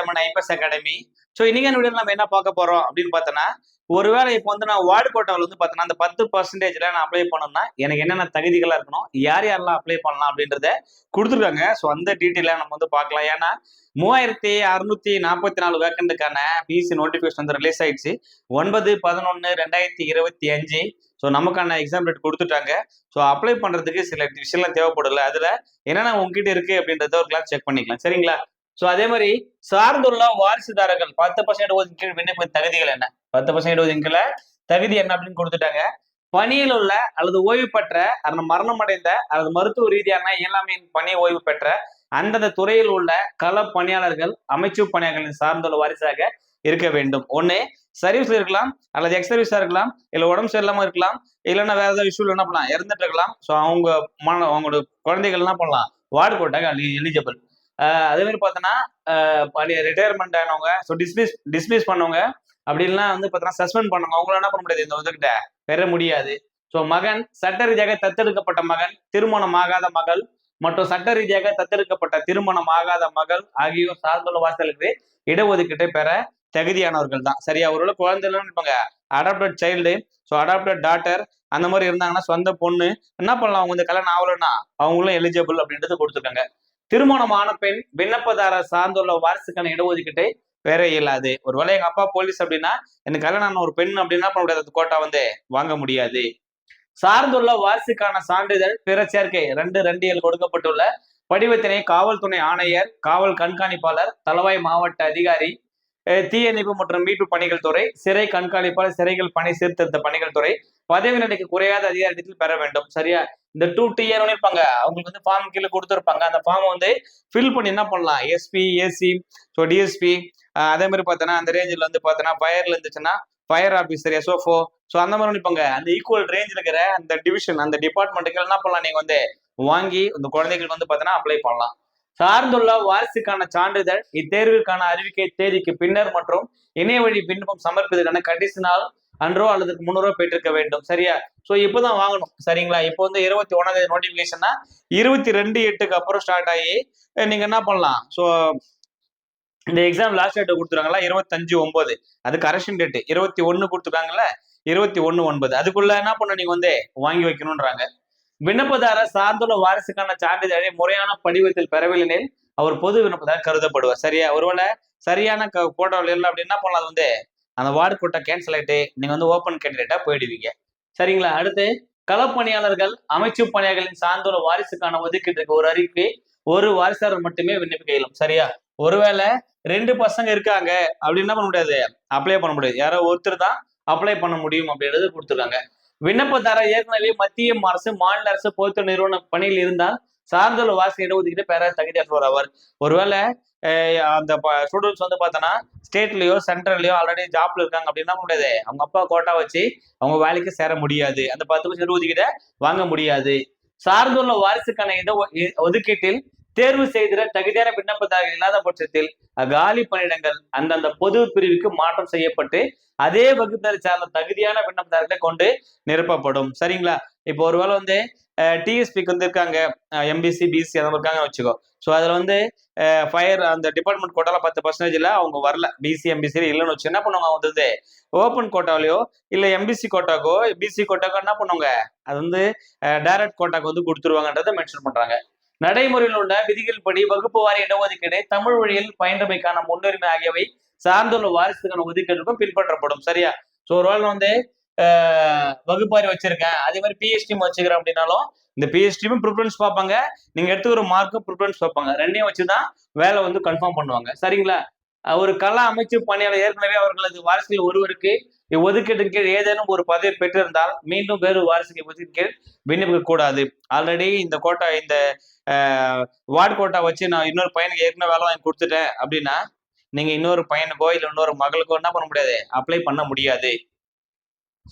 Tamil IPS academy so இன்னைக்கு video நம்ம என்ன பார்க்க போறோம் அப்படின்னு பார்த்தோன்னா ஒருவேளை இப்போ வந்து நான் வார்டு கோட்டாவில் வந்து பார்த்தோன்னா அந்த பத்து பர்சன்டேஜ்ல நான் அப்ளை பண்ணணும்னா எனக்கு என்னென்ன தகுதிகளா இருக்கணும் யார் யாரெல்லாம் அப்ளை பண்ணலாம் அப்படின்றத கொடுத்துருக்காங்க. ஸோ அந்த டீட்டெயிலாக நம்ம வந்து பார்க்கலாம். ஏன்னா மூவாயிரத்தி அறுநூத்தி நாற்பத்தி நாலு வேக்கண்ட்டுக்கான பிசி நோட்டிஃபிகேஷன் வந்து ரிலீஸ் ஆயிடுச்சு. ஒன்பது பதினொன்று ரெண்டாயிரத்தி இருபத்தி அஞ்சு. ஸோ நமக்கான எக்ஸாம் டேட் கொடுத்துட்டாங்க. ஸோ அப்ளை பண்றதுக்கு சில விஷயம்லாம் தேவைப்படல. அதுல என்னென்ன உங்ககிட்ட இருக்கு அப்படின்றத ஒரு கிளாஸ் செக் பண்ணிக்கலாம். சரிங்களா? ஸோ அதே மாதிரி சார்ந்துள்ள வாரிசுதாரர்கள் பத்து பர்சன்ட் ஒதுக்கீடு விண்ணப்ப தகுதிகள் என்ன? பத்து பர்சன்ட் ஒதுக்கீடுல தகுதி என்ன அப்படின்னு கொடுத்துட்டாங்க. பணியில் உள்ள அல்லது ஓய்வு பெற்ற அல்லது மரணம் அடைந்த அல்லது மருத்துவ ரீதியான இயலாமையின் பணி ஓய்வு பெற்ற அந்தந்த துறையில் உள்ள கள பணியாளர்கள் அமைச்சு பணியாளர்களின் சார்ந்துள்ள வாரிசாக இருக்க வேண்டும். ஒண்ணு சர்வீஸ்ல இருக்கலாம் அல்லது எக்ஸ் சர்வீஸா இருக்கலாம் இல்ல உடம்பு சரியில்லாம இருக்கலாம் இல்லைன்னா வேற ஏதாவது இஷ்யூல என்ன பண்ணலாம் இறந்துட்டு இருக்கலாம். ஸோ அவங்க மன அவங்களோட குழந்தைகள் என்ன பண்ணலாம்? வார்டு கோட்டாக எலிஜிபிள் அதே மாதிரி பார்த்தோன்னா ரிட்டையர்மெண்ட் ஆனவங்க ஸோ டிஸ்மிஸ் டிஸ்மிஸ் பண்ணவங்க அப்படி வந்து பார்த்தோன்னா சஸ்பெண்ட் பண்ணவங்க அவங்கள என்ன பண்ண முடியாது இந்த உதவிகிட்ட. பெற முடியாது. ஸோ மகன் சட்ட ரீதியாக தத்தெடுக்கப்பட்ட மகன் திருமணம் ஆகாத மகள் மற்றும் சட்ட ரீதியாக தத்தெடுக்கப்பட்ட திருமணம் ஆகாத மகள் ஆகியோர் சார்ந்துள்ள வாசலுக்கு இடஒதுக்கீட்டை பெற தகுதியானவர்கள் தான். சரியா? ஒரு குழந்தைகள் இருப்பாங்க adopted child so adopted daughter அந்த மாதிரி இருந்தாங்கன்னா சொந்த பொண்ணு என்ன பண்ணலாம்? அவங்க இந்த கல்யாணம் ஆகலன்னா அவங்களும் எலிஜிபிள் அப்படின்றது கொடுத்துருக்காங்க. திருமணமான பெண் விண்ணப்பதாரர் சார்ந்துள்ள வாரிசுக்கான இடஒதுக்கீட்டை பெற இயலாது. ஒருவேளை எங்க அப்பா போலீஸ் அப்படின்னா எனக்கு கல்யாணம் ஒரு பெண் அப்படின்னா பண்ண முடியாது கோட்டா வந்து வாங்க முடியாது. சார்ந்துள்ள வாரிசுக்கான சான்றிதழ் பிற சேர்க்கை ரெண்டு ரெண்டு ஏழு கொடுக்கப்பட்டுள்ள படிவத்தினை காவல்துறை ஆணையர் காவல் கண்காணிப்பாளர் தலவாய் மாவட்ட அதிகாரி அஹ் தீயணைப்பு மற்றும் மீட்பு பணிகள் துறை சிறை கண்காணிப்பாளர் சிறைகள் பணி சீர்திருத்த பணிகள் துறை பதவி நிலைக்கு குறையாத அதிகாரத்தில் பெற வேண்டும். சரியா? இந்த டூ டிஆர் இருப்பாங்க. அவங்களுக்கு வந்து ஃபார்ம் கீழே கொடுத்துருப்பாங்க. அந்த ஃபார்ம் வந்து ஃபில் பண்ணி என்ன பண்ணலாம்? எஸ்பி ஏசி ஸோ டிஎஸ்பி அதே மாதிரி பார்த்தோன்னா அந்த ரேஞ்சில் வந்து பார்த்தோன்னா ஃபயர்ல இருந்துச்சுன்னா ஃபயர் ஆஃபீஸர் எஸ்ஓஃபோ ஸோ அந்த மாதிரி நினைப்பாங்க அந்த ஈக்குவல் ரேஞ்சில் இருக்கிற அந்த டிவிஷன் அந்த டிபார்ட்மெண்ட்டுக்கு என்ன பண்ணலாம்? நீங்க வந்து வாங்கி இந்த குழந்தைகளுக்கு வந்து பார்த்தோன்னா அப்ளை பண்ணலாம். சார்ந்துள்ள வாரிசுக்கான சான்றிதழ் இத்தேர்வுக்கான அறிவிக்கை தேதிக்கு பின்னர் மற்றும் இணைய வழி விண்ணப்பம் சமர்ப்பித்ததுக்கான கண்டிஷனால் அன்றோ அல்லது முன்னூறுவா போயிட்டு இருக்க வேண்டும். சரியா? ஸோ இப்போதான் வாங்கணும். சரிங்களா? இப்போ வந்து இருபத்தி ஒன்னாம் தேதி நோட்டிபிகேஷன்னா இருபத்தி ரெண்டு எட்டுக்கு அப்புறம் ஸ்டார்ட் ஆகி நீங்க என்ன பண்ணலாம்? ஸோ இந்த எக்ஸாம் லாஸ்ட் டேட் கொடுத்துருக்காங்களா? இருபத்தஞ்சு ஒன்பது. அது கரெக்ஷன் டேட் இருபத்தி ஒன்னு கொடுத்துருக்காங்கல்ல? இருபத்தி ஒன்னு ஒன்பது. அதுக்குள்ள என்ன பண்ண நீங்க வந்து? வாங்கி வைக்கணும்ன்றாங்க. விண்ணப்பதாரர் சார்ந்துள்ள வாரிசுக்கான சான்றிதழை முறையான படிவத்தில் பெறவில்லை அவர் பொது விண்ணப்பதாரர் கருதப்படுவார். சரியா? ஒருவேளை சரியான போட்டோவில் இல்லை அப்படின்னா என்ன பண்ணலாம் அது வந்து அந்த வார்டு கோட்டை கேன்சல் ஆயிட்டு நீங்க வந்து ஓப்பன் கேண்டிடேட்டாக போயிடுவீங்க. சரிங்களா? அடுத்து களப்பணியாளர்கள் அமைச்சு பணியாளர்களின் சார்ந்தோர வாரிசுக்கான ஒதுக்கீட்டுக்கு ஒரு அறிக்கை ஒரு வாரிசாளர் மட்டுமே விண்ணப்பிக்க இயலும் சரியா? ஒருவேளை ரெண்டு பசங்க இருக்காங்க அப்படின்னு என்ன பண்ண முடியாது? அப்ளை பண்ண முடியாது. யாரோ ஒருத்தர் தான் அப்ளை பண்ண முடியும் அப்படின்றது கொடுத்துருக்காங்க. விண்ணப்பதாரர் ஏற்கனவே மத்திய அரசு மாநில அரசு பொதுத்துறை நிறுவன பணியில் இருந்தால் சார்ந்தல் வாசி இடஒதுக்கீடு பெற தகுதியற்றவர் அவர் ஒருவேளை அந்த ஸ்டூடெண்ட்ஸ் வந்து பார்த்தோன்னா ஸ்டேட்லயோ சென்ட்ரல்லையோ ஆல்ரெடி ஜாப்ல இருக்காங்க அப்படின்னா முடியாது அவங்க அப்பா கோட்டா வச்சு அவங்க வேலைக்கு சேர முடியாது. அந்த பத்து பர்சன்ட் இடஒதுக்கீடை வாங்க முடியாது. சார்ந்துள்ள வாரிசுக்கான இட ஒ- ஒதுக்கீட்டில் தேர்வு செய்திட தகுதியான விண்ணப்பதாரர்கள் இல்லாத பட்சத்தில் காலி பணியிடங்கள் அந்தந்த பொது பிரிவுக்கு மாற்றம் செய்யப்பட்டு அதே வகுப்பினரை சார்ந்த தகுதியான விண்ணப்பதாரர்களை கொண்டு நிரப்பப்படும். சரிங்களா? இப்போ ஒருவேளை வந்து டிஎஸ்பிக்கு வந்து இருக்காங்க. எம்பிசி பிசி அந்த மாதிரி இருக்காங்கன்னு வச்சுக்கோ. ஸோ அதில் வந்து ஃபயர் அந்த டிபார்ட்மெண்ட் கோட்டால பத்து பர்சன்டேஜ்ல அவங்க வரல. பிசி எம்பிசி இல்லைன்னு வச்சு என்ன பண்ணுவாங்க அவங்க வந்து? ஓப்பன் கோட்டாலையோ இல்லை எம்பிசி கோட்டாக்கோ பிசி கோட்டாக்கோ என்ன பண்ணுவாங்க? அது வந்து டைரக்ட் கோட்டாக்கு வந்து கொடுத்துருவாங்கன்றத மென்ஷன் பண்றாங்க. நடைமுறையில் உள்ள விதிகள் படி வகுப்பு வாரி இடஒதுக்கீடு தமிழ் வழியில் பயின்றமைக்கான முன்னுரிமை ஆகியவை சார்ந்துள்ள வாரிசுக்கான ஒதுக்கீடுக்கும் பின்பற்றப்படும். சரியா? ஸோ ஒரு வந்து வகுப்பாரி வச்சிருக்கேன். அதே மாதிரி பிஹெச்டியும் வச்சுக்கிறேன் அப்படின்னாலும் இந்த பிஹெச்டியும் ப்ரிஃபரன்ஸ் பார்ப்பாங்க. நீங்க எடுத்துக்கிற மார்க்கும் ப்ரிஃபரன்ஸ் பார்ப்பாங்க. ரெண்டையும் வச்சுதான் வேலை வந்து கன்ஃபார்ம் பண்ணுவாங்க. சரிங்களா? ஒரு கல அமைச்சு பணியாளர் ஏற்கனவே அவர்களது வாரிசுகள் ஒருவருக்கு ஒதுக்கீட்டின் கீழ் ஏதேனும் ஒரு பதவி பெற்றிருந்தால் மீண்டும் வேறு வாரிசுக்கு ஒதுக்கீடு கீழ் விண்ணப்பிக்க கூடாது ஆல்ரெடி இந்த கோட்டா இந்த வார்டு கோட்டா வச்சு நான் இன்னொரு பையனுக்கு ஏற்கனவே வேலை வாங்கி கொடுத்துட்டேன் அப்படின்னா நீங்க இன்னொரு பையனுக்கோ இல்லை இன்னொரு மகளுக்கோ என்ன பண்ண முடியாது? அப்ளை பண்ண முடியாது.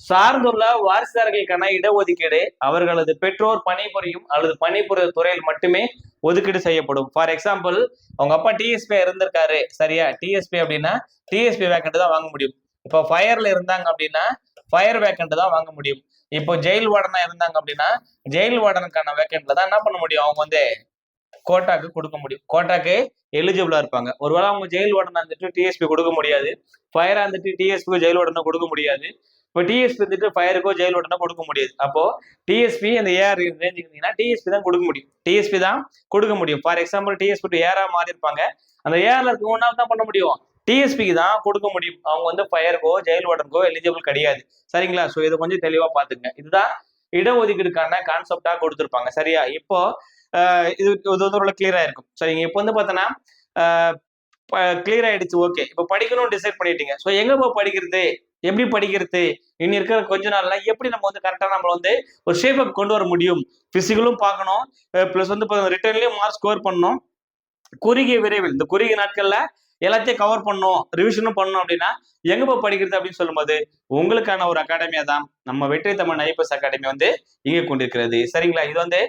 சார்ந்துள்ள வாரிசுதாரர்களுக்கான இடஒதுக்கீடு அவர்களது பெற்றோர் பணிபுரியும் அல்லது பணிபுரியும் துறையில் மட்டுமே ஒதுக்கீடு செய்யப்படும். ஃபார் எக்ஸாம்பிள் அவங்க அப்பா டிஎஸ்பி இருந்திருக்காரு. சரியா? டிஎஸ்பி அப்படின்னா டிஎஸ்பி வேக்கண்ட் தான் வாங்க முடியும். இப்போ ஃபயர்ல இருந்தாங்க அப்படின்னா ஃபயர் வேக்கண்ட் தான் வாங்க முடியும். இப்போ ஜெயில் வார்டனா இருந்தாங்க அப்படின்னா ஜெயில் வார்டனுக்கான வேக்கண்ட்ல தான் என்ன பண்ண முடியும்? அவங்க வந்து கோட்டாக்கு கொடுக்க முடியும். கோட்டாக்கு எலிஜிபிளா இருப்பாங்க. ஒருவேளை அவங்க ஜெயில் வார்டன் வந்துட்டு டிஎஸ்பி கொடுக்க முடியாது. ஃபயரா இருந்துட்டு டிஎஸ்பி ஜெயில் வார்டனை கொடுக்க முடியாது. இப்போ டிஎஸ்பி வந்துட்டு ஃபயருக்கோ ஜெயில் தான் கொடுக்க முடியாது. அப்போ டிஎஸ்பி அந்த ஏஆர் ரேஞ்சுக்கு இருந்தீங்கன்னா டிஎஸ்பி தான் கொடுக்க முடியும். டிஎஸ்பி தான் கொடுக்க முடியும். ஃபார் எக்ஸாம்பிள் டிஎஸ்பி டு ஏஆரா மாறி இருப்பாங்க. அந்த ஏஆர்ல இருக்க ஒன்னா தான் பண்ண முடியும். டிஎஸ்பிக்கு தான் கொடுக்க முடியும். அவங்க வந்து ஃபயருக்கோ ஜெயில் வார்டனுக்கோ எலிஜிபிள் கிடையாது. சரிங்களா? ஸோ இதை கொஞ்சம் தெளிவா பாத்துங்க இதுதான் இடஒதுக்கீடுக்கான கான்செப்டா கொடுத்துருப்பாங்க. சரியா? இப்போ இது இது வந்து கிளியரா இருக்கும். சரிங்க. இப்போ வந்து பார்த்தோன்னா கிளியர் ஆயிடுச்சு ஓகே இப்போ படிக்கணும்னு டிசைட் பண்ணிட்டீங்க. ஸோ எங்க போய் படிக்கிறது? எப்படி படிக்கிறது? இனி இருக்கிற கொஞ்ச நாள்ல எப்படி நம்ம வந்து கரெக்டாக நம்ம வந்து ஒரு ஷேப் அப் கொண்டு வர முடியும்? பிசிக்கலும் பார்க்கணும். ப்ளஸ் வந்து ரிட்டர்ன்லயும் மார்க் ஸ்கோர் பண்ணணும். குறுகிய விரைவில் இந்த குறுகிய நாட்கள்ல எல்லாத்தையும் கவர் பண்ணும் ரிவிஷனும் பண்ணணும் அப்படின்னா எங்க போய் படிக்கிறது அப்படின்னு சொல்லும்போது உங்களுக்கான ஒரு அகாடமியா தான் நம்ம வெற்றி தமிழ் ஐபிஎஸ் அகாடமி வந்து இயங்கிக் கொண்டிருக்கிறது. சரிங்களா? இது வந்து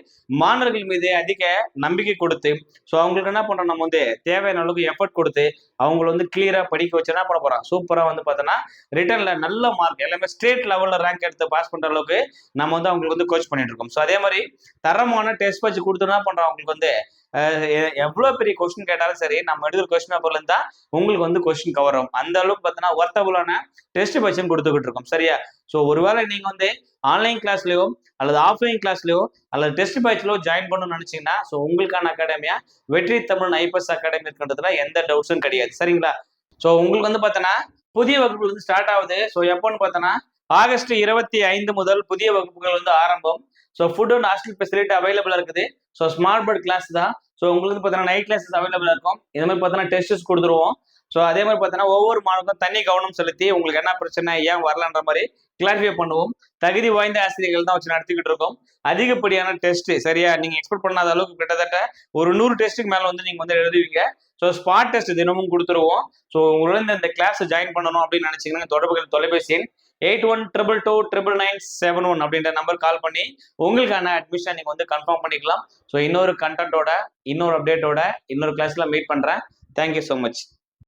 மாணவர்கள் மீது அதிக நம்பிக்கை கொடுத்து ஸோ அவங்களுக்கு என்ன பண்றோம்? நம்ம வந்து தேவையான அளவுக்கு எஃபர்ட் கொடுத்து அவங்கள வந்து கிளியரா படிக்க வச்சு என்ன பண்ண போறோம்? சூப்பரா வந்து பார்த்தோன்னா ரிட்டர்ன்ல நல்ல மார்க் எல்லாமே ஸ்டேட் லெவல்ல ரேங்க் எடுத்து பாஸ் பண்ற அளவுக்கு நம்ம வந்து அவங்களுக்கு வந்து கோச் பண்ணிட்டு இருக்கோம். ஸோ அதே மாதிரி தரமான டெஸ்ட் வச்சு கொடுத்து என்ன பண்றோம்? அவங்களுக்கு வந்து எவ்வளோ எவ்வளவு பெரிய கொஸ்டின் கேட்டாலும் சரி நம்ம எடுக்கிற கொஸ்டின் பேப்பர்ல இருந்தா உங்களுக்கு வந்து கொஸ்டின் கவர் ஆகும். அந்த அளவுக்கு பார்த்தோன்னா ஒர்த்தபுளான டெஸ்ட் பட்சம் கொடுத்துக்கிட்டு இருக்கோம். சரியா? ஸோ ஒருவேளை நீங்க வந்து ஆன்லைன் கிளாஸ்லயோ அல்லது ஆஃப்லைன் கிளாஸ்லயோ அல்லது டெஸ்ட் பேட்ச்லயோ ஜாயின் பண்ணணும்னு நினைச்சீங்கன்னா ஸோ உங்களுக்கான அகாடமியா வெற்றி தமிழ் ஐபிஎஸ் அகாடமி இருக்கின்றதுல எந்த டவுட்ஸும் கிடையாது. சரிங்களா? ஸோ உங்களுக்கு வந்து பார்த்தோன்னா புதிய வகுப்புகள் வந்து ஸ்டார்ட் ஆகுது. ஸோ எப்போன்னு பார்த்தோன்னா ஆகஸ்ட் இருபத்தி ஐந்து முதல் புதிய வகுப்புகள் வந்து ஆரம்பம். So food and hostel facility available இருக்குது. ஸோ ஸ்மார்ட் போர்ட் கிளாஸ் தான். ஸோ உங்களுக்கு பார்த்தீங்கன்னா நைட் கிளாஸஸ் அவைலபிளா இருக்கும். இந்த மாதிரி பார்த்தீங்கன்னா டெஸ்டஸ் கொடுத்துருவோம். ஸோ அதே மாதிரி பார்த்தீங்கன்னா ஒவ்வொரு மாணவருக்கும் தனி கவனம் செலுத்தி உங்களுக்கு என்ன பிரச்சனை ஏன் வரலன்ற மாதிரி கிளாரிஃபை பண்ணுவோம். தகுதி வாய்ந்த ஆசிரியர்கள் தான் வச்சு நடத்திக்கிட்டு இருக்கோம். அதிகப்படியான டெஸ்ட் சரியா நீங்க எக்ஸ்பெக்ட் பண்ணாத அளவுக்கு கிட்டத்தட்ட ஒரு நூறு டெஸ்ட்டுக்கு மேல வந்து நீங்க வந்து எழுதுவீங்க. ஸோ ஸ்பாட் டெஸ்ட் தினமும் கொடுத்துருவோம். ஸோ உங்களோட இந்த கிளாஸ் ஜாயின் பண்ணணும் அப்படின்னு நினைச்சீங்கன்னா தொடர்புகள் தொலைபேசி எண் eight one triple two triple nine seven one அப்படின்ற நம்பர் கால் பண்ணி உங்களுக்கான அட்மிஷன் நீங்க வந்து கன்ஃபார்ம் பண்ணிக்கலாம். ஸோ இன்னொரு கண்டென்ட்டோட இன்னொரு அப்டேட்டோட இன்னொரு கிளாஸ்ல மீட் பண்றேன். Thank you so much